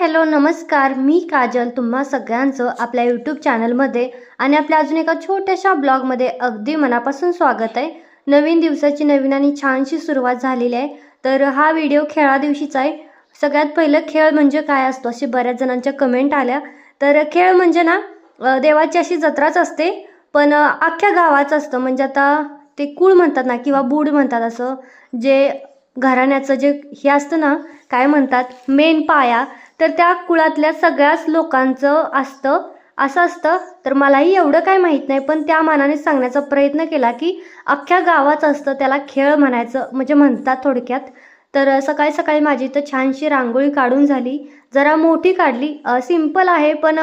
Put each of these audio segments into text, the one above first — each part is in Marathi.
हॅलो नमस्कार. मी काजल. तुम्हा सगळ्यांचं आपल्या यूट्यूब चॅनलमध्ये आणि आपल्या अजून एका छोट्याशा ब्लॉगमध्ये अगदी मनापासून स्वागत आहे. नवीन दिवसाची नवीन आणि छानशी सुरुवात झालेली आहे. तर हा व्हिडिओ खेळा दिवशीचा आहे. सगळ्यात पहिलं खेळ म्हणजे काय असतो? असे बऱ्याच जणांच्या कमेंट आल्या. तर खेळ म्हणजे ना देवाची अशी जत्राच असते पण अख्ख्या गावाचं असतं. म्हणजे आता ते कूळ म्हणतात ना किंवा बूड म्हणतात असं. जे घराण्याचं जे हे असतं ना काय म्हणतात? मेन पाया. तर त्या कुळातल्या सगळ्याच लोकांचं असतं असं असतं. तर मलाही एवढं काय माहीत नाही पण त्या मानाने सांगण्याचा प्रयत्न केला की अख्ख्या गावाचं असतं त्याला खेळ म्हणायचं म्हणजे म्हणतात थोडक्यात. तर सकाळी सकाळी माझी इथं छानशी रांगोळी काढून झाली. जरा मोठी काढली. सिंपल आहे पण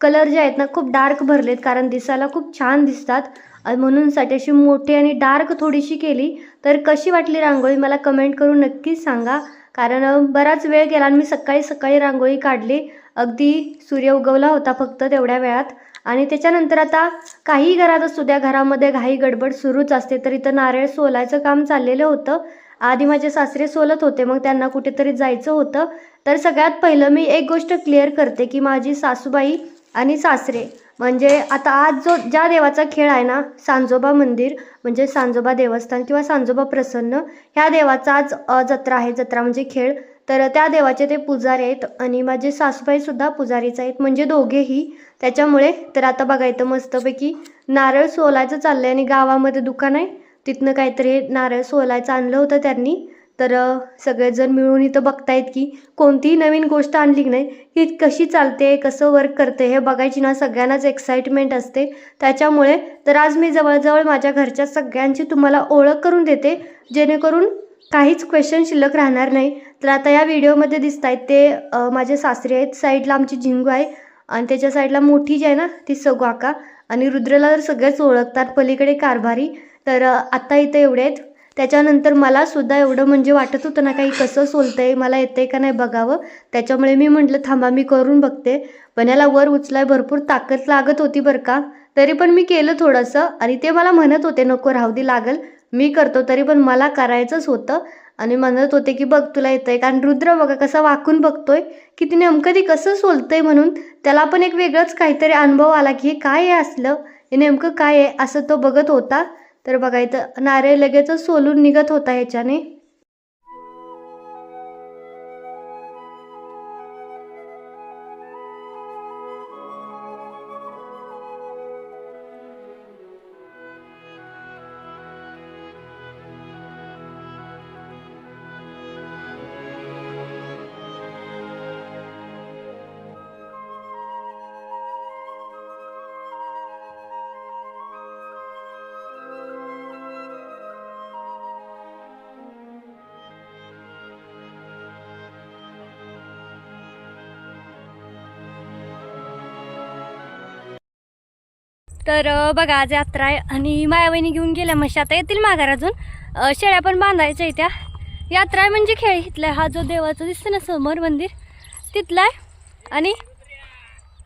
कलर जे आहेत ना खूप डार्क भरलेत कारण दिसायला खूप छान दिसतात. म्हणून म्हणूनसाठी अशी मोठी आणि डार्क थोडीशी केली. तर कशी वाटली रांगोळी मला कमेंट करून नक्कीच सांगा. कारण बराच वेळ गेला आणि मी सकाळी सकाळी रांगोळी काढली. अगदी सूर्य उगवला होता फक्त तेवढ्या वेळात. आणि त्याच्यानंतर आता काही घरात असू द्या घरामध्ये घाई गडबड सुरूच असते. तर इथं नारळ सोलायचं काम चाललेलं होतं. आधी माझे सासरे सोलत होते मग त्यांना कुठेतरी जायचं होतं. तर सगळ्यात पहिलं मी एक गोष्ट क्लिअर करते की माझी सासूबाई आणि सासरे म्हणजे आता आज जो ज्या देवाचा खेळ आहे ना सांजोबा मंदिर म्हणजे सांजोबा देवस्थान किंवा सांजोबा प्रसन्न ह्या देवाचा आज जत्रा आहे. जत्रा म्हणजे खेळ. तर त्या देवाचे ते पुजारी आहेत आणि माझे सासूबाईसुद्धा पुजारीच आहेत. म्हणजे दोघेही. त्याच्यामुळे तर आता बघा इथं मस्तपैकी नारळ सोलायचं चाललं आहे आणि गावामध्ये दुकान आहे. तिथनं काहीतरी नारळ सोलायचं आणलं होतं त्यांनी. तर सगळेजण मिळून इथं बघतायत की कोणतीही नवीन गोष्ट आणली की नाही की कशी चालते कसं वर्क करते हे बघायची ना सगळ्यांनाच एक्साइटमेंट असते. त्याच्यामुळे तर आज मी जवळजवळ माझ्या घरच्या सगळ्यांची तुम्हाला ओळख करून देते जेणेकरून काहीच क्वेश्चन शिल्लक राहणार नाही. तर आता या व्हिडिओमध्ये दिसत आहेत ते माझे सासरे आहेत साईडला आमची झिंगू आहे आणि त्याच्या साईडला मोठी जी आहे ना ती सगवाका आणि रुद्रला तर सगळेच ओळखतात पलीकडे कारभारी. तर आत्ता इथं एवढे आहेत. त्याच्यानंतर मला सुद्धा एवढं म्हणजे वाटत होतं ना काही कसं सोलतंय मला येतंय का नाही बघावं? त्याच्यामुळे मी म्हटलं थांबा मी करून बघते. पण याला वर उचलाय भरपूर ताकद लागत होती बरं का. तरी पण मी केलं थोडंसं आणि ते मला म्हणत होते नको राहू दे लागल. मी करतो. तरी पण मला करायचंच होतं आणि म्हणत होते की बघ तुला येतंय कारण रुद्र बघा कसा वाकून बघतोय की ती नेमकं ती कसं सोलतंय म्हणून. त्याला पण एक वेगळंच काहीतरी अनुभव आला की हे काय आहे असलं? हे नेमकं काय आहे? असं तो बघत होता. तर बघा इथं नारळ लगेचच सोलून निघत होता ह्याच्याने. तर बघा आज यात्रा आहे आणि मायावहिनी घेऊन गेल्या म्हशी. आता येतील माघार अजून. शेळ्या पण बांधायच्या त्या यात्रा आहे म्हणजे खेळ इथला हा जो देवाचा दिसतं ना समोर मंदिर तिथला आहे. आणि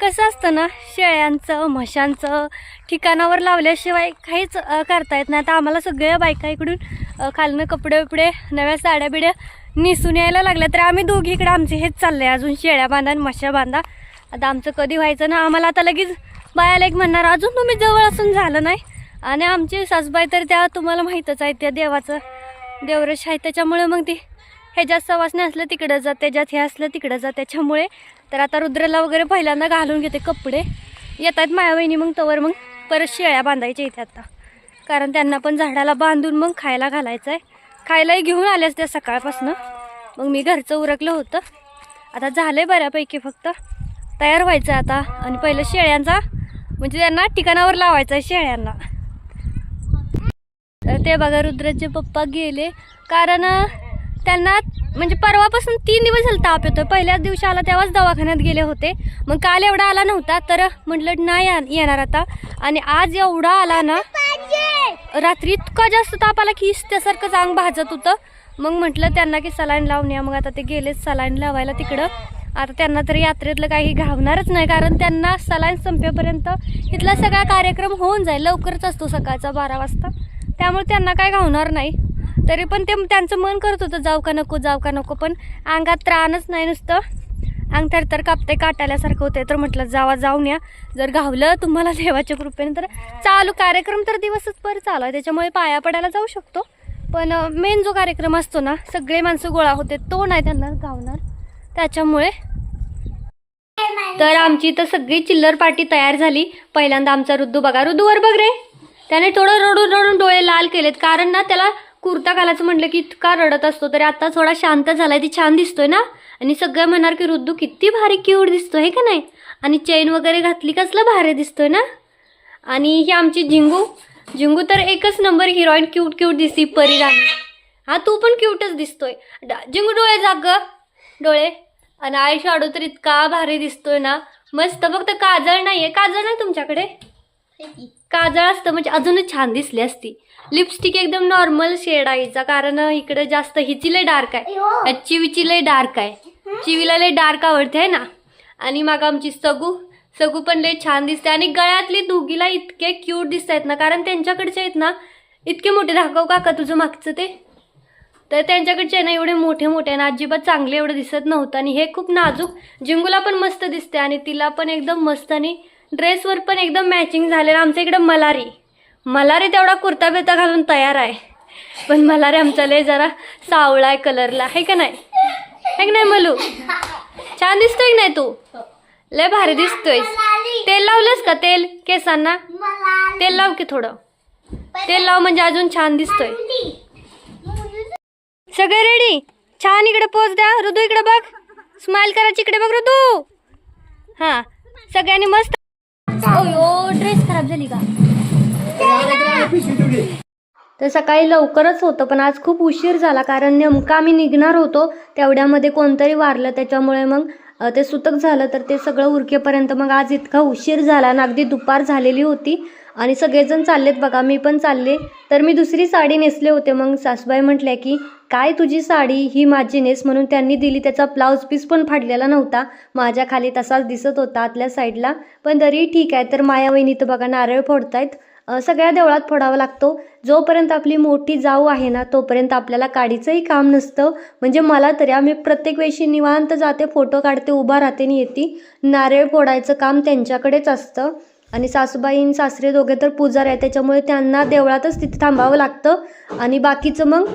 कसं असतं ना शेळ्यांचं म्हशांचं ठिकाणावर लावल्याशिवाय काहीच करता येत नाही. आता आम्हाला सगळ्या बायका इकडून खालनं कपडे बिपडे नव्या साड्या बिड्या निसून यायला लागल्या. तर आम्ही दोघी इकडे आमचे हेच चालले अजून शेळ्या बांधा आणि म्हशा बांधा. आता आमचं कधी व्हायचं ना आम्हाला आता लगेच बायाला एक म्हणणार अजून तुम्ही जवळ असून झालं नाही. आणि आमची सासूबाई तर त्या तुम्हाला माहीतच आहे त्या देवाचं देवरश आहे. त्याच्यामुळे मग ती ह्याच्यात सवासने असलं तिकडं जा त्याच्यात हे असलं तिकडं जा. त्याच्यामुळे तर आता रुद्रला वगैरे पहिल्यांदा घालून घेते कपडे. येत आहेत मायावहिनी मग तवर मग परत शेळ्या बांधायच्या इथे आता. कारण त्यांना पण झाडाला बांधून मग खायला घालायचं आहे खायलाही घेऊन आल्यास त्या सकाळपासनं. मग मी घरचं उरकलं होतं. आता झालं आहे बऱ्यापैकी फक्त. तयार व्हायचं आहे आता. आणि पहिलं शेळ्यांचा म्हणजे त्यांना ठिकाणावर लावायचं आहे शेळ्यांना. तर ते बघा रुद्राचे पप्पा गेले. कारण त्यांना म्हणजे परवापासून तीन दिवस झाला ताप येतो पहिल्याच दिवशी आला तेव्हाच दवाखान्यात गेले होते. मग काल एवढा आला नव्हता तर म्हटलं नाही या- येणार आता. आणि आज एवढा आला ना रात्री इतका जास्त ताप आला की त्यासारखंच अंग भाजत होतं. मग म्हटलं त्यांना की सलाईन लावून या. मग आता ते गेलेच सलाईन लावायला तिकडं. आता त्यांना तर यात्रेतलं काही घावणारच नाही कारण त्यांना सलाईन संपेपर्यंत इथला सगळा कार्यक्रम होऊन जाईल. लवकरच असतो सकाळचा बारा वाजता. त्यामुळे त्यांना काय घावणार नाही. तरी पण ते त्यांचं मन करत होतं जाऊ का नको जाऊ का नको पण अंगात त्राणच नाही नुसतं. अंग तर तर कापते काटाल्यासारखं होतंय. तर म्हटलं जावा जाऊन या. जर घावलं तुम्हाला देवाच्या कृपेने तर चालू कार्यक्रम तर दिवसच पर चालू आहे. त्याच्यामुळे पाया पडायला जाऊ शकतो. पण मेन जो कार्यक्रम असतो ना सगळे माणसं गोळा होते तो नाही त्यांना गावणार त्याच्यामुळे. तर आमची तर सगळी चिल्लर पार्टी तयार झाली. पहिल्यांदा आमचा रुद्दू बघा. रुद्दूवर बघ रे. त्याने थोडं रडून रडून डोळे लाल केलेत. कारण ना त्याला कुर्ता घालायचं म्हटलं की इतका रडत असतो. तरी आता थोडा शांत झालाय. ती छान दिसतोय ना? आणि सगळं म्हणणार की रुद्दू किती भारी क्यूट दिसतोय हे का नाही? आणि चेन वगैरे घातली कसलं भारी दिसतोय ना? आणि ही आमची झिंगू झिंगू तर एकच नंबर हिरोईन क्यूट क्यूट दिसती परी राणी. हा तू पण क्यूटच दिसतोय. झिंगू डोळे जाग डोळे. आणि आय शाडू तर इतका भारी दिसतोय ना. मस्त फक्त काजळ नाहीये. काजळ नाही तुमच्याकडे? काजळ असतं म्हणजे अजूनच छान दिसली असती. लिपस्टिक एकदम नॉर्मल शेड आहे हिचा. कारण इकडे जास्त हिची लय डार्क आहे. चिवीची लय डार्क आहे. चिवीला लय डार्क आवडते आहे ना? आणि मग आमची सगू. सगू पण लय छान दिसते. आणि गळ्यातली दोघीला इतके क्यूट दिसत आहेत ना. कारण त्यांच्याकडचे आहेत ना इतके मोठे. दाखव काका तुझं मागचं ते. तर त्यांच्याकडचे ना एवढे मोठे मोठे आणि अजिबात चांगले एवढं दिसत नव्हतं. आणि हे खूप नाजूक जिंगूला पण मस्त दिसते आणि तिला पण एकदम मस्त आणि ड्रेसवर पण एकदम मॅचिंग झालेलं. आमच्या इकडं मलारी. मलारी तेवढा कुर्ता बिर्ता घालून तयार आहे. पण मलारी आमचा लय जरा सावळा आहे कलरला आहे का नाही? आहे का नाही मलू? छान दिसतोय की नाही तू? लय भारी दिसतोय. तेल लावलंस का तेल केसांना? तेल लाव की थोडं. तेल लाव म्हणजे अजून छान दिसतोय. सगळे रेडी छान इकडे पोच द्या. ऋतू इकडे बघ. स्माइल करायची इकडे बघ ऋतू. हा सगळ्यांनी मस्त. ड्रेस खराब झाली का? तर सकाळी लवकरच होतं पण आज खूप उशीर झाला कारण नेमका आम्ही निघणार होतो. तेवढ्यामध्ये कोणतरी वारलं त्याच्यामुळे मग ते सुतक झालं तर ते सगळं उरकेपर्यंत मग आज इतका उशीर झाला आणि अगदी दुपार झालेली होती. आणि सगळेजण चाललेत बघा मी पण चालले. तर मी दुसरी साडी नेसले होते. मग सासूबाई म्हटल्या की काय तुझी साडी? ही माझी नेस. म्हणून त्यांनी दिली. त्याचा ब्लाऊज पीस पण फाडलेला नव्हता. माझ्या खाली तसाच दिसत होता आतल्या साईडला. पण तरी ठीक आहे. तर माया वहिनी तर बघा नारळ फोडतायत. सगळ्या देवळात फोडावा लागतो. जोपर्यंत आपली मोठी जाऊ आहे ना तोपर्यंत आपल्याला काडीचंही काम नसतं. म्हणजे मला तरी आम्ही प्रत्येक वेळी निवांत जाते फोटो काढते उभा राहते आणि येते. नारळ फोडायचं काम त्यांच्याकडेच असतं. आणि सासूबाई आणि सासरे दोघे तर पुजार आहे त्याच्यामुळे त्यांना देवळातच तिथे थांबावं लागतं. आणि बाकीचं मग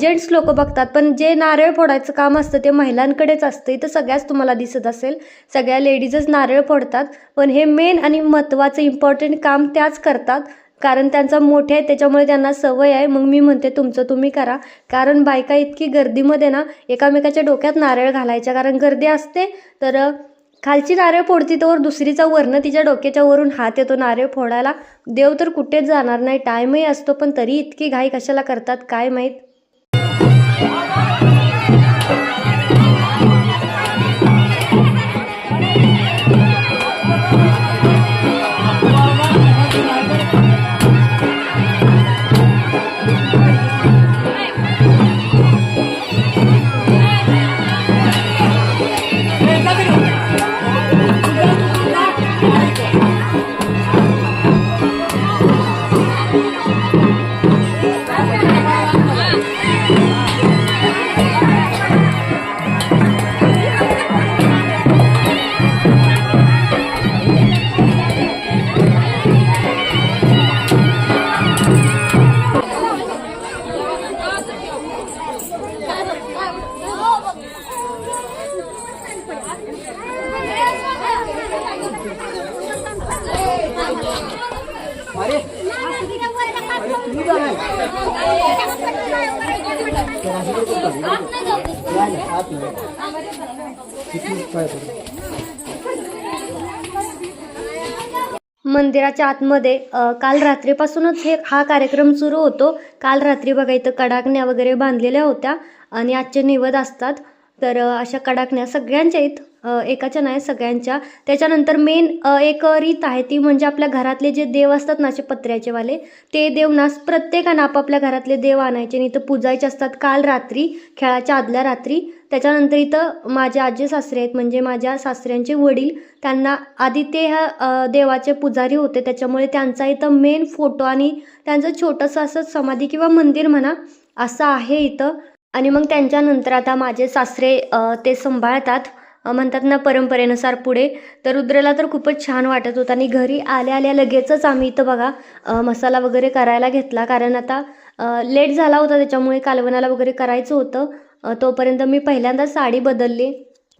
जेंट्स लोक बघतात पण जे नारळ फोडायचं काम असतं ते महिलांकडेच असतं. इथं सगळ्याच तुम्हाला दिसत असेल. सगळ्या लेडीजच नारळ फोडतात पण हे मेन आणि महत्त्वाचं इम्पॉर्टंट काम त्याच करतात. कारण त्यांचा मोठे आहे त्याच्यामुळे त्यांना सवय आहे. मग मी म्हणते तुमचं तुम्ही करा. कारण बायका इतकी गर्दीमध्ये ना एकामेकाच्या डोक्यात नारळ घालायच्या. कारण गर्दी असते तर खालची नारळ फोडती तर दुसरीचा वरनं तिच्या डोक्याच्या वरून हात येतो. नारळ फोडायला देव तर कुठेच जाणार नाही. टाईमही असतो पण तरी इतकी घाई कशाला करतात काय माहीत? मंदिराच्या आतमध्ये काल रात्रीपासूनच हे हा कार्यक्रम सुरू होतो. काल रात्री बघा इथं कडाकण्या वगैरे बांधलेल्या होत्या आणि आजचे निवद असतात. तर अशा कडाकण्या सगळ्यांच्या इथं एकाच्या नाही सगळ्यांच्या. त्याच्यानंतर मेन एक रीत आहे ती म्हणजे आपल्या घरातले जे देव असतात ना असे पत्र्याचेवाले ते देव ना प्रत्येकानं आपापल्या घरातले देव आणायचे आणि इथं पूजायचे असतात काल रात्री खेळाच्या आदल्या रात्री. त्याच्यानंतर इथं माझे आजी सासरे आहेत. म्हणजे माझ्या सासऱ्यांचे वडील त्यांना आधी ते ह्या देवाचे पुजारी होते. त्याच्यामुळे त्यांचा इथं मेन फोटो आणि त्यांचं छोटंसं असं समाधी किंवा मंदिर म्हणा असं आहे इथं. आणि मग त्यांच्यानंतर आता माझे सासरे ते सांभाळतात. म्हणतात ना परंपरेनुसार पुढे. तर रुद्रला तर खूपच छान वाटत होतं. आणि घरी आल्या आल्या लगेचच आम्ही इथं बघा मसाला वगैरे करायला घेतला. कारण आता लेट झाला होता. त्याच्यामुळे कालवणाला वगैरे करायचं होतं. तोपर्यंत मी पहिल्यांदा साडी बदलली.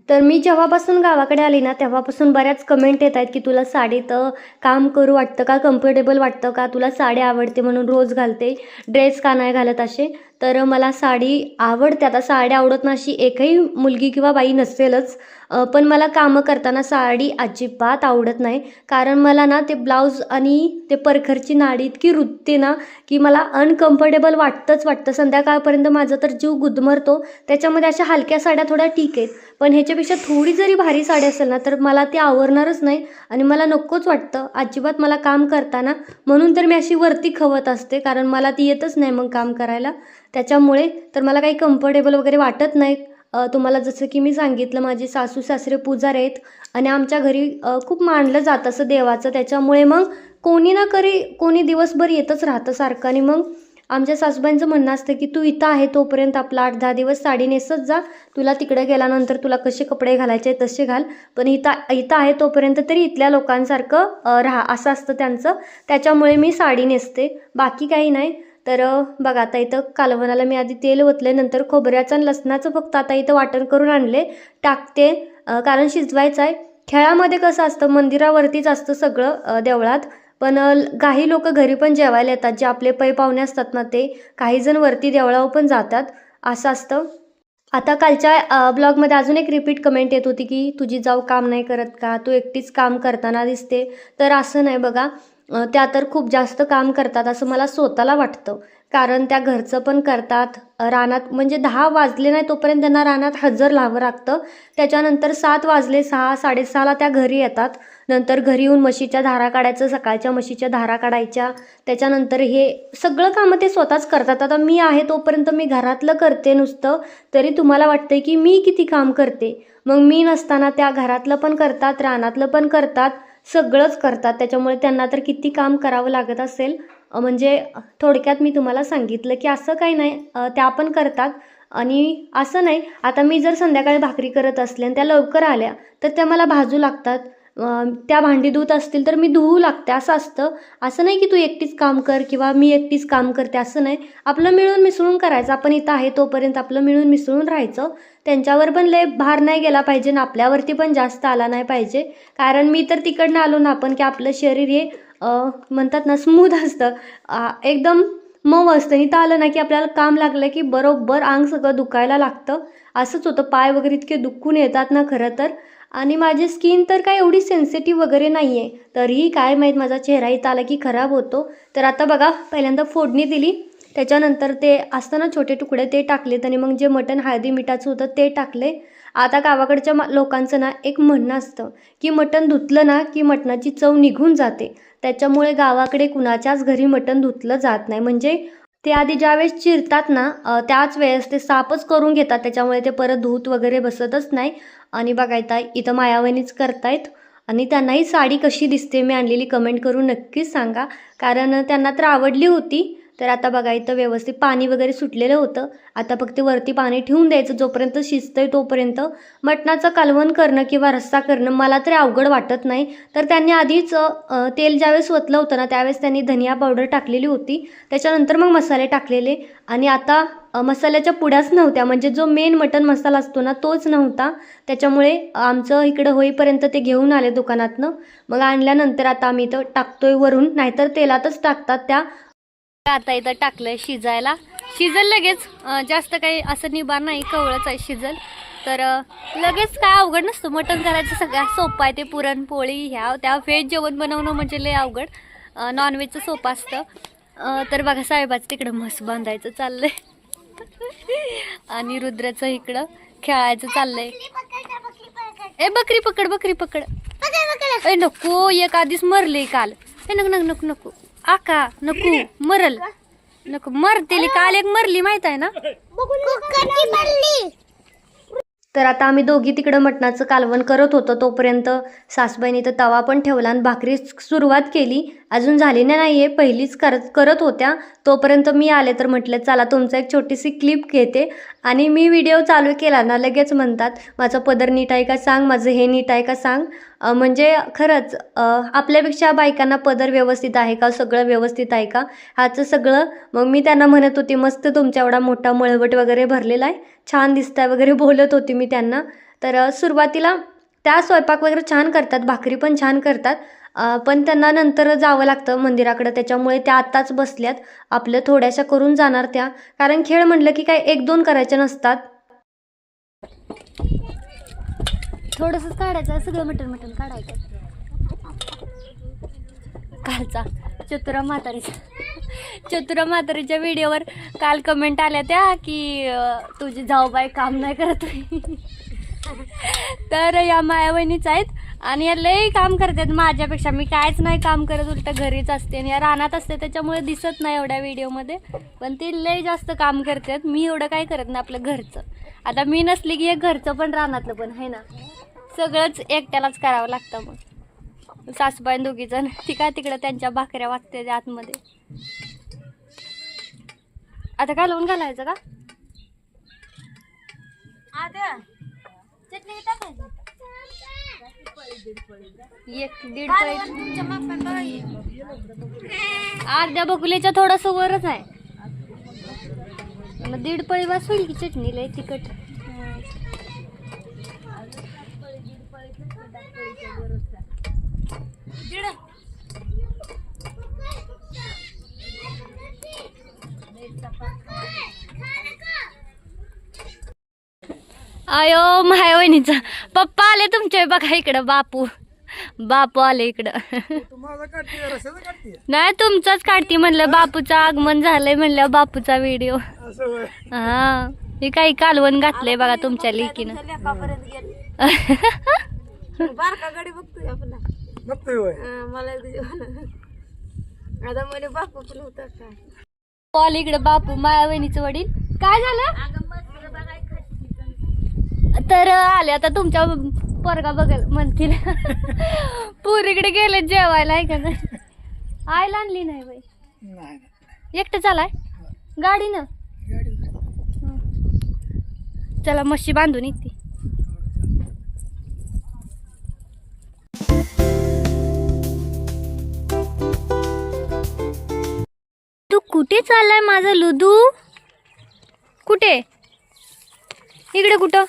तर मी जेव्हापासून गावाकडे आली ना तेव्हापासून बऱ्याच कमेंट येत आहेत की तुला साडीत काम करू वाटतं का? कम्फर्टेबल वाटतं का? तुला साडी आवडते म्हणून रोज घालते ड्रेस का नाही घालत असे? तर मला साडी आवडते. आता साडी आवडत नाही अशी एकही मुलगी किंवा बाई नसेलच. पण मला कामं करताना साडी अजिबात आवडत नाही. कारण मला ना ते ब्लाऊज आणि ते परखरची नाडी इतकी रुतते ना की मला अनकम्फर्टेबल वाटतंच वाटतं. संध्याकाळपर्यंत माझा तर जीव गुदमरतो. त्याच्यामध्ये अशा हलक्या साड्या थोड्या ठीक आहेत. पण ह्याच्यापेक्षा थोडी जरी भारी साडी असेल ना तर मला ती आवडणारच नाही आणि मला नकोच वाटतं. अजिबात मला काम करताना. म्हणून तर मी अशी वरती खवत असते कारण मला ती येतच नाही मग काम करायला. त्याच्यामुळे तर मला काही कम्फर्टेबल वगैरे वाटत नाही तुम्हाला जसं की मी सांगितलं माझे सासू सासरे पुजारी आहेत आणि आमच्या घरी खूप मानलं जातं असं देवाचं. त्याच्यामुळे मग कोणी ना करी कोणी दिवसभर येतच राहतं सारखं आणि मग आमच्या सासूबाईंचं म्हणणं असतं की तू इथं आहे तोपर्यंत आपला आठ दहा दिवस साडी नेसत जा. तुला तिकडे गेल्यानंतर तुला कसे कपडे घालायचे तसे घाल. पण इथं इथं आहे तोपर्यंत तरी इथल्या लोकांसारखं राहा. असं असतं त्यांचं. त्याच्यामुळे मी साडी नेसते. बाकी काही नाही. तर बघा आता इथं कालवणाला मी आधी तेल ओतले नंतर खोबऱ्याचं आणि लसणाचं फक्त आता इथं वाटण करून आणले टाकते. कारण शिजवायचं आहे. खेळामध्ये कसं असतं मंदिरावरतीच असतं सगळं देवळात. पण काही लोक घरी पण जेवायला येतात जे आपले पै पाहुणे असतात ना ते काही जण वरती देवळावर पण जातात. असं असतं. आता कालच्या ब्लॉगमध्ये अजून एक रिपीट कमेंट येत होती की तुझी जाऊ काम नाही करत का? तू एकटीच काम करताना दिसते. तर असं नाही बघा. त्या तर खूप जास्त काम करतात असं मला स्वतःला वाटतं. कारण त्या घरचं पण करतात. रानात म्हणजे दहा वाजले नाही तोपर्यंत त्यांना रानात हजर लावं लागतं. त्याच्यानंतर सात वाजले सहा साडेसहाला त्या घरी येतात. नंतर घरी येऊन म्हशीच्या धारा काढायचं सकाळच्या म्हशीच्या धारा काढायच्या. त्याच्यानंतर हे सगळं कामं ते स्वतःच करतात. आता मी आहे तोपर्यंत मी घरातलं करते नुसतं. तरी तुम्हाला वाटतंय की मी किती काम करते? मग मी नसताना त्या घरातलं पण करतात रानातलं पण करतात. सगळंच करतात. त्याच्यामुळे त्यांना तर किती काम करावं लागत असेल? म्हणजे थोडक्यात मी तुम्हाला सांगितलं की असं काही नाही. त्या पण करतात. आणि असं नाही. आता मी जर संध्याकाळी भाकरी करत असले आणि त्या लवकर आल्या तर त्या मला भाजू लागतात. त्या भांडी धुत असतील तर मी धुवू लागते असं असतं. असं नाही की तू एकटीच काम कर किंवा मी एकटीच काम करते असं नाही. आपलं मिळून मिसळून करायचं. आपण इथं आहे तोपर्यंत आपलं मिळून मिसळून राहायचं. त्यांच्यावर पण लय भार नाही गेला पाहिजे आणि आपल्यावरती पण जास्त आला नाही पाहिजे. कारण मी तर तिकडनं आलो ना आपण की आपलं शरीर हे म्हणतात ना स्मूथ असतं. एकदम मऊ असतं. इथं आलं ना की आपल्याला काम लागलं की बरोबर अंग सगळं दुखायला लागतं. असंच होतं. पाय वगैरे इतके दुखून येतात ना खरं तर. आणि माझी स्किन तर काय एवढी सेन्सिटिव्ह वगैरे नाही आहे तरीही काय माहीत माझा चेहरा इथं आला की खराब होतो. तर आता बघा पहिल्यांदा फोडणी दिली. त्याच्यानंतर ते असतं ना छोटे तुकडे ते टाकलेत आणि मग जे मटण हळदी मिठाचं होतं ते टाकले. आता गावाकडच्या मा- लोकांचं ना एक म्हणणं असतं की मटण धुतलं ना की मटणाची चव निघून जाते. त्याच्यामुळे गावाकडे कुणाच्याच घरी मटण धुतलं जात नाही. म्हणजे ते आधी ज्यावेळेस चिरतात ना त्याच वेळेस ते साफच करून घेतात. त्याच्यामुळे ते परत धूत वगैरे बसतच नाही. आणि बघायता इथं मायावणीच करतायत. आणि त्यांनाही साडी कशी दिसते मी आणलेली कमेंट करून नक्कीच सांगा. कारण त्यांना तर आवडली होती. तर आता बघा इथं व्यवस्थित पाणी वगैरे सुटलेलं होतं. आता फक्त वरती पाणी ठेवून द्यायचं जोपर्यंत शिजतंय तोपर्यंत. मटणाचं कालवण करणं किंवा रस्सा करणं मला तरी अवघड वाटत नाही. तर त्यांनी आधीच तेल ज्यावेळेस ओतलं होतं ना त्यावेळेस त्यांनी धनिया पावडर टाकलेली होती. त्याच्यानंतर मग मसाले टाकलेले. आणि आता मसाल्याच्या पुड्याच नव्हत्या. म्हणजे जो मेन मटन मसाला असतो ना तोच नव्हता. त्याच्यामुळे आमचं इकडं होईपर्यंत ते घेऊन आले दुकानातनं. मग आणल्यानंतर आता आम्ही इथं टाकतोय वरून. नाहीतर तेलातच टाकतात त्या आता इथं टाकलंय शिजायला. शिजल लगेच. जास्त काही असं निबार नाही कवळच आहे शिजल. तर लगेच काय अवघड नसतं. मटण करायचं सगळ्यात सोपं आहे ते पुरणपोळी ह्या त्या व्हेज जेवण बनवणं म्हणजे लय अवघड. नॉनव्हेजचं सोपं असतं. तर बघा साहेबाचं तिकडं म्हस बांधायचं चाललंय. आणि रुद्राचं इकडं खेळायचं चाललंय. ए बकरी पकड बकरी पकड. ए नको एक आधीच मरले काल. ए नको नको नको नको. आका नको मरल. नको मरतेली काल एक मरली माहीत आहे ना? तर आता आम्ही दोघी तिकडं मटणाचं कालवण करत होतो तोपर्यंत सासूबाईने तर तवा पण ठेवला आणि भाकरी सुरुवात केली. अजून झाली नाही आहे पहिलीच करत करत होत्या. तोपर्यंत मी आले तर म्हटलं चला तुमचं एक छोटीशी क्लिप घेते. आणि मी व्हिडिओ चालू केला ना लगेच म्हणतात माझं पदर नीट आहे का सांग माझं हे नीट आहे का सांग. म्हणजे खरंच आपल्यापेक्षा बायकांना पदर व्यवस्थित आहे का सगळं व्यवस्थित आहे का ह्याचं सगळं मग मी त्यांना म्हणत होती मस्त तुमच्या एवढा मोठा मळवट वगैरे भरलेला आहे छान दिसताय वगैरे बोलत होती मी त्यांना. तर सुरुवातीला त्या स्वयंपाक वगैरे छान करतात भाकरी पण छान करतात पण त्यांना नंतर जावं लागतं मंदिराकडं त्याच्यामुळे त्या आत्ताच बसल्यात आपलं थोड्याशा करून जाणार त्या. कारण खेळ म्हटलं की काय एक दोन करायचे नसतात. थोडंसंच काढायचं सगळं मटण मटण काढायचं. कालचा चतुरा म्हातारीचा चतुरा म्हातारीच्या व्हिडिओवर काल कमेंट आल्या त्या की तुझी जाऊबाई काम नाही करत. तर या माया वहिनीच आहेत आणि या लई काम करतात. माझ्यापेक्षा मी कायच नाही काम करत उलट घरीच असते आणि या रानात असते त्याच्यामुळे दिसत नाही एवढ्या व्हिडिओमध्ये पण ती लई जास्त काम करतात. मी एवढं काय करत नाही आपलं घरचं. आता मी नसली की एक घरचं पण रानातलं पण आहे ना? सगळंच एकट्यालाच करावं लागतं मग. सासूबाई दोघी जण ती काय तिकडं त्यांच्या भाकऱ्या वागते त्या आतमध्ये. आता काय लावून घालायचं का? चटणी एक दीड पळी अर्ध्या बकुलीच्या थोडस वरच आहे. मग दीड पळी वास होईल की चटणी लय तिखट. आयो माया वहिनीचा. पप्पा आले तुमचे बघा इकडं बापू. बापू आले इकडं. माझा काढते रस्त्याचा काढते? नाही तुमचाच काढती म्हणलं. बापूचं आगमन झालंय म्हणलं बापूचा व्हिडिओ. हा. हे काही कालवण घातलंय बघा तुमच्या लेकीनं. बारका गाडी बघतोय आपला बघतोय होय. हा, मला आता म्हणे बापू पण होता काय पॉल इकडे बापू माया वहिनीचं वडील. काय झालं? तर आले. आता तुमच्या पोरगा बघल म्हणतील. पुरीकडे गेले जेवायला आहे का नाही? आईला आणली नाही बाई. नाही. एकटं चालाय? गाडीनं? गाडी चला मशी बांधून येते. तू कुठे चाललाय माझा लुदू? कुठे? इकडे कुठं?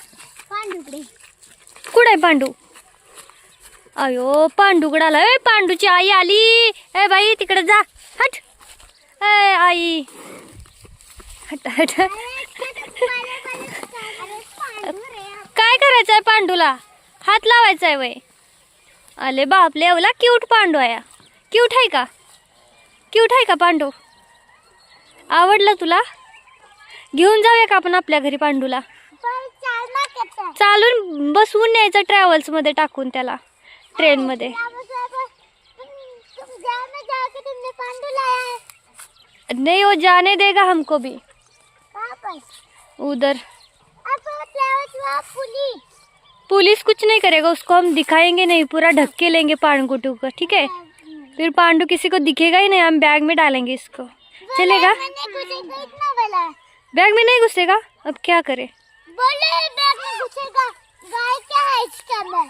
पांडूकडे कुठे आहे पांडू? अयो पांडूकडे आला. ए पांडूची आई आली. ए बाई तिकडे जा. हट. ए आई. हट हट. काय करायचं आहे पांडूला? हात लावायचा आहे वय. अले बापले एवला क्यूट पांडू आहे. क्यूट आहे का? क्यूट आहे का पांडू? आवडलं तुला? घेऊन जाऊया का आपण आपल्या घरी पांडूला? चालून बसवून न्यायचं ट्रॅव्हल्स मध्ये टाकून त्याला ट्रेन मध्ये. नहीं वो जाने देगा हमको भी. उधर. पुलिस. कुछ नहीं करेगा उसको हम दिखाएँगे नहीं पूरा ढक के लेंगे पांडू का ठीक है? फिर पांडू किसी को दिखेगा ही नहीं हम बैग में डालेंगे इसको. चलेगा? बैग में नहीं घुसेगा? अब क्या करें?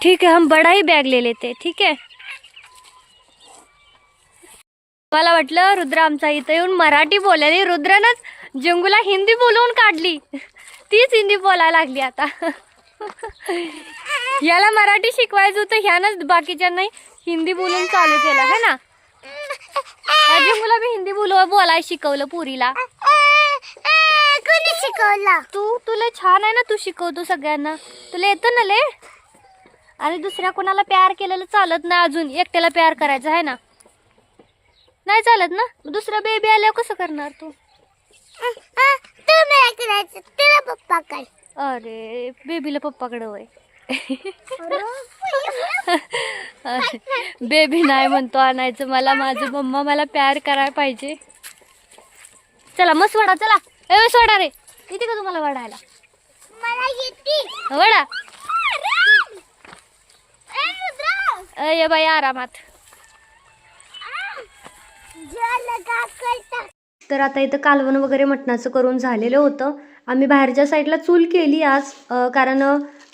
ठीक है हम बड़ा ही बैग ले लेते हैं ठीक है? मला वाटलं रुद्र आमचा इथं येऊन मराठी बोलायला रुद्रानंच जंगूला हिंदी बोलवून काढली. तीच हिंदी बोलायला लागली आता. याला मराठी शिकवायचं होतं ह्यानंच बाकीच्यांना हिंदी बोलून चालू केलं है ना? या जंगूला मी हिंदी बोलू बोलायला शिकवलं पुरीला. शिकवला? तू तुला छान आहे ना तू शिकवतो सगळ्यांना. तुला येतं ना ले आणि दुसऱ्या कोणाला प्यार केलेलं चालत नाही अजून. एकट्याला प्यार करायचा आहे ना? नाही चालत ना? दुसरा बेबी आल्यावर कसं करणार तू? तू नाही करायचं तुला पप्पा काय अरे बेबीला पप्पाकडे वय. बेबी नाही म्हणतो आणायचं. मला माझं मम्मा मला प्यार करायला पाहिजे. चला मस्त वाडा चला. ए मस्त वाडा रे. इथे का तुम्हाला येते. वडा अय बाई आरामात. तर आता इथं कालवण वगैरे मटणाचं करून झालेलं होतं. आम्ही बाहेरच्या साईडला चूल केली आज कारण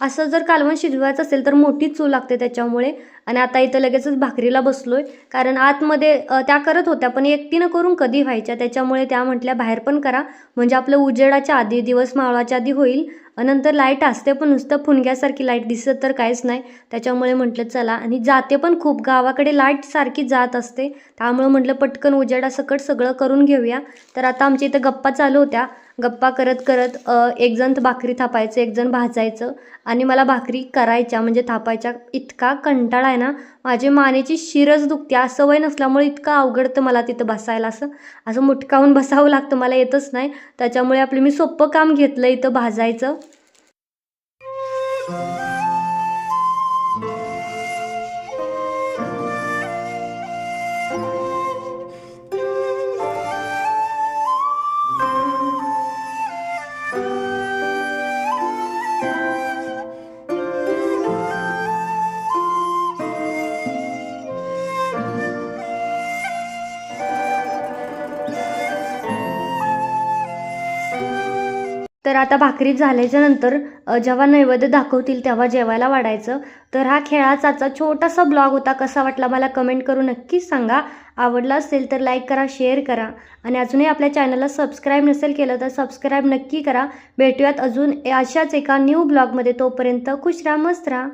असं जर कालवण शिजवायचं असेल तर मोठीच चूल लागते त्याच्यामुळे. आणि आता इथं लगेचच भाकरीला बसलो आहे कारण आतमध्ये त्या करत होत्या पण एकटीनं करून कधी व्हायच्या? त्याच्यामुळे त्या म्हटल्या बाहेर पण करा. म्हणजे आपलं उजेडाच्या आधी दिवस मावळाच्या आधी होईल. नंतर लाइट असते पण नुसतं फुनग्यासारखी लाइट दिसत तर काहीच नाही. त्याच्यामुळे म्हटलं चला. आणि जाते पण खूप. गावाकडे लाइट सारखी जात असते. त्यामुळं म्हटलं पटकन उजेडासकट सगळं करून घेऊया. तर आता आमच्या इथं गप्पा चालू होत्या. गप्पा करत करत एकजण एक जण भाकरी थापायचं एक जण भाजायचं. आणि मला भाकरी करायच्या म्हणजे थापायच्या इतका कंटाळा आहे ना माझी मानेची शिरच दुखते. आज सवय नसल्यामुळे इतकं अवघडतं मला तिथं बसायला असं. असं मुटकावून बसावं लागतं. मला येतच नाही. त्याच्यामुळे आपलं मी सोपं काम घेतलं इथं भाजायचं. आता भाकरी झाल्याच्यानंतर जेव्हा नैवेद्य दाखवतील तेव्हा जेवायला वाढायचं. तर हा खेळाचा छोटासा ब्लॉग होता. कसा वाटला मला कमेंट करून नक्कीच सांगा. आवडला असेल तर लाईक करा शेअर करा. आणि अजूनही आपल्या चॅनलला सबस्क्राईब नसेल केलं तर सबस्क्राईब नक्की करा. भेटूयात अजून अशाच एका न्यू ब्लॉगमध्ये. तोपर्यंत खुश राहा मस्त राहा.